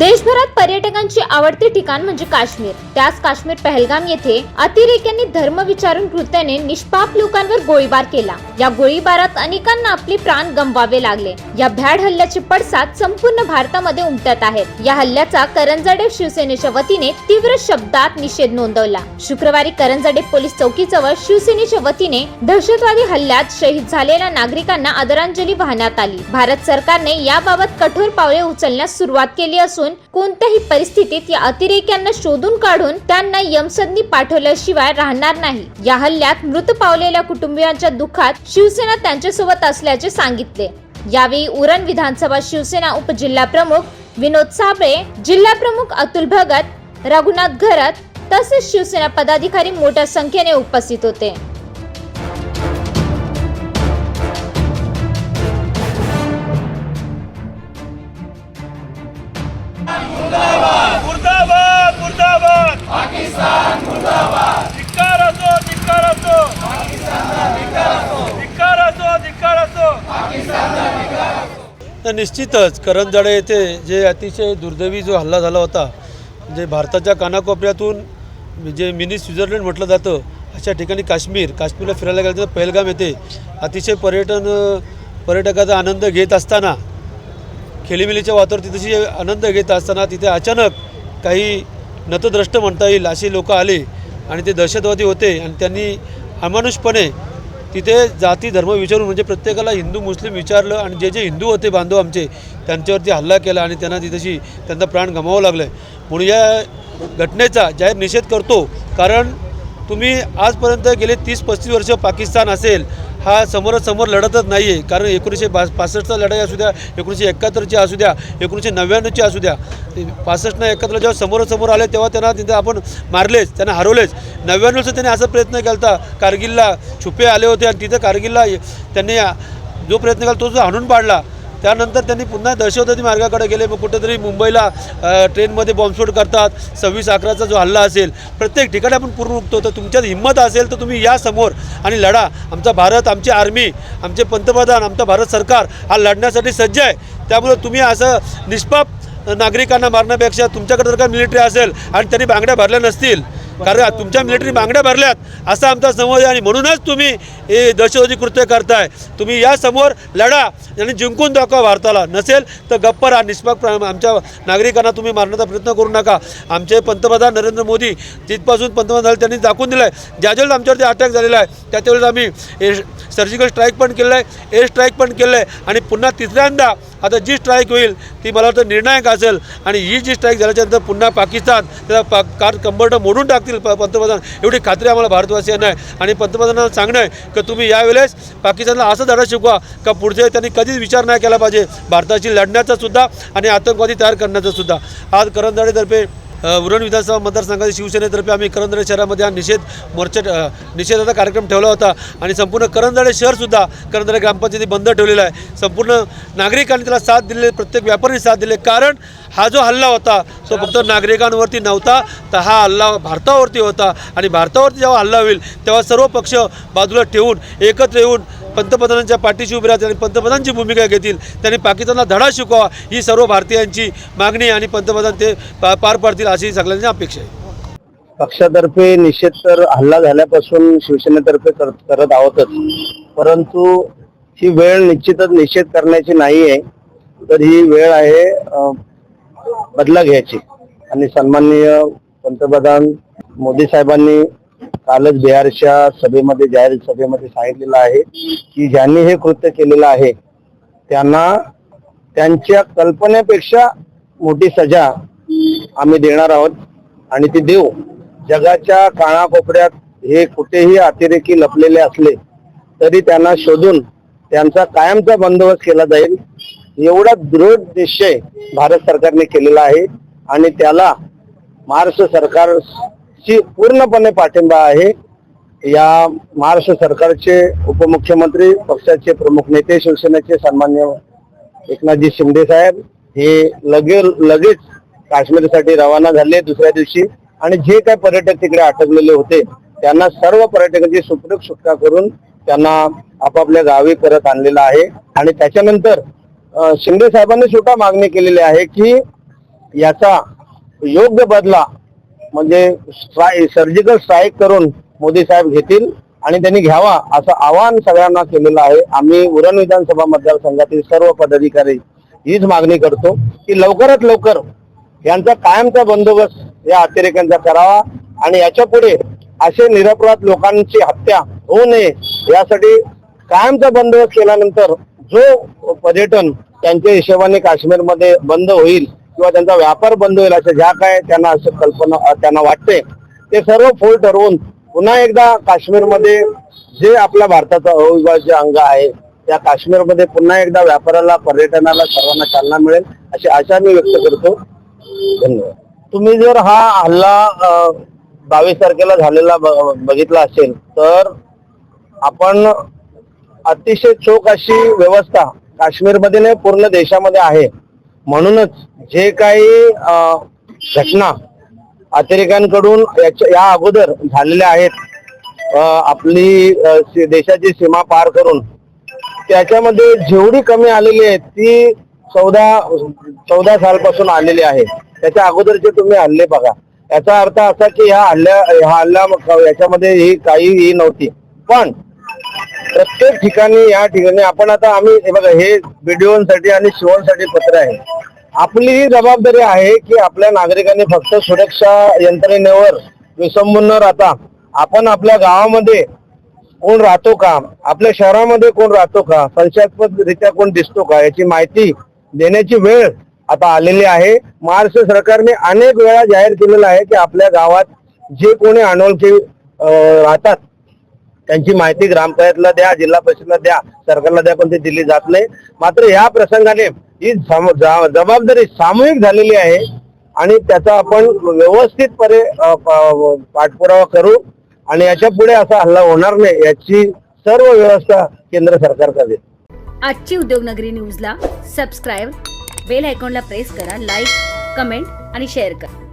देशभरात पर्यटकांची आवडते ठिकाण म्हणजे काश्मीर. त्याच काश्मीर पहलगाम येथे अतिरेक्यांनी धर्म विचारून कृत्याने निष्पाप लोकांवर गोळीबार केला. या गोळीबारात अनेकांना आपले प्राण गमवावे लागले. या भ्याड हल्ल्याचे पडसाद संपूर्ण भारतामध्ये उमटत आहेत या हल्ल्याचा करंजाडे शिवसेनेच्या वतीने तीव्र शब्दात निषेध नोंदवला. शुक्रवारी करंजाडे पोलीस चौकीजवळ शिवसेनेच्या वतीने दहशतवादी हल्ल्यात शहीद झालेल्या नागरिकांना आदरांजली वाहण्यात आली. भारत सरकारने याबाबत कठोर पावले उचलण्यास सुरुवात केली असून कोणत्याही परिस्थितीत या अतिरेक्यांना शोधून काढून त्यांना यमसदनी पाठवल्याशिवाय राहणार नाही. या हल्ल्यात मृत पावलेल्या कुटुंबियांच्या दुःखात शिवसेना त्यांच्यासोबत असल्याचे सांगितले. यावेळी उरण विधानसभा शिवसेना उपजिल्हा प्रमुख विनोद साबळे जिल्हा प्रमुख अतुल भगत रघुनाथ घरत तसेच शिवसेना पदाधिकारी मोठ्या संख्येने उपस्थित होते. धिक्कार असो धिक्कार असो धिक्कार असो धिक्कार असो तर निश्चितच करंजाडे येथे जे अतिशय दुर्दैवी जो हल्ला झाला होता म्हणजे भारताच्या कानाकोपऱ्यातून जे मिनी स्वित्झर्लंड म्हटलं जातं अशा ठिकाणी काश्मीर काश्मीरला फिरायला गेलं तर पहलगाम येथे अतिशय पर्यटन पर्यटकाचा आनंद घेत असताना खेलीमेलीच्या वातावरण तिथेशी आनंद घेत असताना तिथे अचानक काही नतद्रष्ट म्हणता येईल अशी लोक आले आणि ते दहशतवादी होते आणि त्यांनी अमानुषपणे तिथे जाती धर्म विचारून म्हणजे प्रत्येकाला हिंदू मुस्लिम विचारलं आणि जे जे हिंदू होते बांधव आमचे त्यांच्यावरती हल्ला केला आणि त्यांना तिथेशी त्यांचा प्राण गमावं लागलं. आहे म्हणून या घटनेचा जाहीर निषेध करतो. कारण तुम्ही आजपर्यंत गेले तीस पस्तीस वर्ष पाकिस्तान असेल हा समोरासमोर लढतच नाही आहे कारण एकोणीसशे बा पासष्टचा लढाई असू द्या एकोणीसशे एकाहत्तरची असू द्या एकोणीसशे नव्याण्णवची असू द्या पासष्टनं एकाहत्तरला जेव्हा समोरासमोर आले तेव्हा त्यांना तिथे आपण मारलेच त्यांना हरवलेच. नव्याण्णवचं त्यांनी असा प्रयत्न केला होता कारगिलला छुपे आले होते आणि तिथे कारगिलला त्यांनी जो प्रयत्न केला तो जो हाणून पाडला. त्यानंतर त्यांनी पुन्हा दहशतवादी मार्गाकडे गेले. मग कुठेतरी मुंबईला ट्रेनमध्ये बॉम्बस्फोट करतात. सव्वीस अकराचा जो हल्ला असेल प्रत्येक ठिकाणी आपण पूर्ण उठतो तर तुमच्यात हिंमत असेल तर तुम्ही या समोर आणि लढा. आमचा भारत आमची आर्मी आमचे पंतप्रधान आमचा भारत सरकार हा लढण्यासाठी सज्ज आहे. त्यामुळे तुम्ही असं निष्पाप नागरिकांना मारण्यापेक्षा तुमच्याकडे जर का मिलिटरी असेल आणि त्यांनी बांगड्या भरल्या नसतील कारण तुमच्या मिलिटरी मागण्या भरल्यात असा आमचा समज आहे. आणि म्हणूनच तुम्ही हे दहशतवादी कृत्य करताय. तुम्ही या समोर लढा आणि जिंकून दाखवा भारताला. नसेल तर गप्प राहा. निष्पाक आमच्या नागरिकांना तुम्ही मारण्याचा प्रयत्न करू नका. आमचे पंतप्रधान नरेंद्र मोदी तिथपासून पंतप्रधान झाले त्यांनी दाखवून दिलं आहे ज्या ज्यावेळेस आमच्यावरती अटॅक झालेला आहे त्याच्यावेळेस आम्ही ए सर्जिकल स्ट्राईक पण केलं आहे एअर स्ट्राईक पण केलं आहे आणि पुन्हा तिसऱ्यांदा आता जी स्ट्राईक होईल ती मला वाटतं निर्णायक असेल. आणि ही जी स्ट्राईक झाल्याच्यानंतर पुन्हा पाकिस्तान त्याला पा कार कंबर्ट मोडून टाकतील प पंतप्रधान. एवढी खात्री आम्हाला भारतवासियांना आहे. आणि पंतप्रधानांना सांगणं आहे की तुम्ही यावेळेस पाकिस्तानला असं धडा शिकवा का पुढचे त्यांनी कधीच विचार नाही केला पाहिजे. भारताशी लढण्याचा सुद्धा आणि आतंकवादी तयार करण्याचा सुद्धा. आज करंजाडेतर्फे उरण विधानसभा मतदारसंघाच्या शिवसेनेतर्फे आम्ही करंदळे शहरामध्ये हा निषेध मोर्चा निषेधाचा कार्यक्रम ठेवला होता. आणि संपूर्ण करंदळे शहरसुद्धा करंदळे ग्रामपंचायती बंद ठेवलेला आहे. संपूर्ण नागरिकांनी त्याला साथ दिले प्रत्येक व्यापाऱ्यांनी साथ दिले कारण हा जो हल्ला होता तो फक्त नागरिकांवरती नव्हता तर हा हल्ला भारतावरती होता. आणि भारतावरती जेव्हा हल्ला होईल तेव्हा सर्व पक्ष बाजूला ठेवून एकत्र येऊन पंतप्रधानांच्या पाठीशी उभे राहतील आणि पंतप्रधानांची भूमिका घेतील. त्यांनी पाकिस्तानला धडा शिकवा ही सर्व भारतीयांची मागणी आणि पंतप्रधान ते पार पाडतील अशी सगळ्यांची अपेक्षा आहे. पक्षातर्फे निषेध तर हल्ला झाल्यापासून शिवसेनेतर्फे कर- करत आहोतच. परंतु ही वेळ निश्चितच निषेध करण्याची नाही आहे. तर ही वेळ आहे बदला घ्यायची. आणि सन्माननीय पंतप्रधान मोदी साहेबांनी कालच बिहारच्या सभेमध्ये जाहीर सभेमध्ये सांगितलेलं आहे की ज्यांनी हे कृत्य केलेलं आहे त्यांना त्यांच्या कल्पनेपेक्षा मोठी सजा आम्ही देणार आहोत. आणि ती देऊ. जगाच्या कानाकोपऱ्यात हे कुठेही अतिरेकी लपलेले असले तरी त्यांना शोधून त्यांचा कायमचा बंदोबस्त केला जाईल. एवढा दृढ निश्चय भारत सरकारने केलेला आहे. आणि त्याला महाराष्ट्र सरकार ची पूर्णपणे पाठिंबा आहे. या महाराष्ट्र सरकारचे उपमुख्यमंत्री पक्षाचे प्रमुख नेते शिवसेनेचे सन्मान्य एकनाथजी शिंदे साहेब हे लगे लगेच काश्मीरसाठी रवाना झाले दुसऱ्या दिवशी. आणि जे काही पर्यटक तिकडे अटकलेले होते त्यांना सर्व पर्यटकांची सुखरूप सुटका करून त्यांना आपापल्या गावी परत आणलेला आहे. आणि त्याच्यानंतर शिंदे साहेबांनी सुद्धा मागणी केलेली आहे की याचा योग्य बदला म्हणजे स्ट्राय सर्जिकल स्ट्राईक करून मोदी साहेब घेतील आणि त्यांनी घ्यावा असं आवाहन सगळ्यांना केलेलं आहे. आम्ही उरण विधानसभा मतदारसंघातील सर्व पदाधिकारी हीच मागणी करतो की लवकरात लवकर यांचा कायमचा बंदोबस्त या अतिरेक्यांचा करावा आणि याच्यापुढे असे निरपराध लोकांची हत्या होऊ नये यासाठी कायमचा बंदोबस्त केल्यानंतर जो पर्यटन त्यांच्या हिशोबाने काश्मीरमध्ये बंद होईल किंवा त्यांचा व्यापार बंद होईल असं ज्या काय त्यांना असं कल्पना त्यांना वाटते ते सर्व फोल ठरवून पुन्हा एकदा काश्मीरमध्ये जे आपल्या भारताचं अविभाज्य अंग आहे त्या काश्मीरमध्ये पुन्हा एकदा व्यापाराला पर्यटनाला सर्वांना चालना मिळेल अशी आशा मी व्यक्त करतो. धन्यवाद. तुम्ही जर हा हल्ला बावीस तारखेला झालेला बघितला असेल तर आपण अतिशय चोख अशी व्यवस्था काश्मीरमध्ये नाही पूर्ण देशामध्ये आहे. म्हणूनच जे काही घटना अतिरेक्यांकडून या अगोदर झालेल्या आहेत आपली देशाची सीमा पार करून त्याच्यामध्ये जेवढी कमी आलेली आहे ती चौदा चौदा सालपासून आलेली आहे. त्याच्या अगोदरचे तुम्ही हल्ले बघा. याचा अर्थ असा की ह्या हल्ल्या ह्या हल्ला याच्यामध्ये ही काही ही नव्हती. पण प्रत्येक ठिकाणी या ठिकाणी आपण आता आम्ही हे बघा हे व्हिडिओसाठी आणि शिवणसाठी पत्र आहे. आपली ही जबाबदारी आहे की आपल्या नागरिकांनी फक्त सुरक्षा यंत्रणेवर विसंबून न राहता आपण आपल्या गावामध्ये कोण राहतो का आपल्या शहरामध्ये कोण राहतो का संशयास्पद रित्या कोण दिसतो का याची माहिती देण्याची वेळ आता आलेली आहे. महाराष्ट्र सरकारने अनेक वेळा जाहीर केलेलं आहे की आपल्या गावात जे कोणी अनोळखी राहतात त्यांची माहिती ग्रामपंचायतला द्या जिल्हा परिषदला द्या सरकारला द्या पण ती दिली जात नाही. मात्र या प्रसंगाने ही जबाबदारी सामूहिक झालेली आहे आणि त्याचा आपण व्यवस्थितपणे पाठपुरावा करू आणि याच्यापुढे असा हल्ला होणार नाही याची सर्व व्यवस्था केंद्र सरकार करेल आजची उद्योगनगरी न्यूजला सबस्क्राईब बेल आयकॉनला प्रेस करा लाईक कमेंट आणि शेअर करा.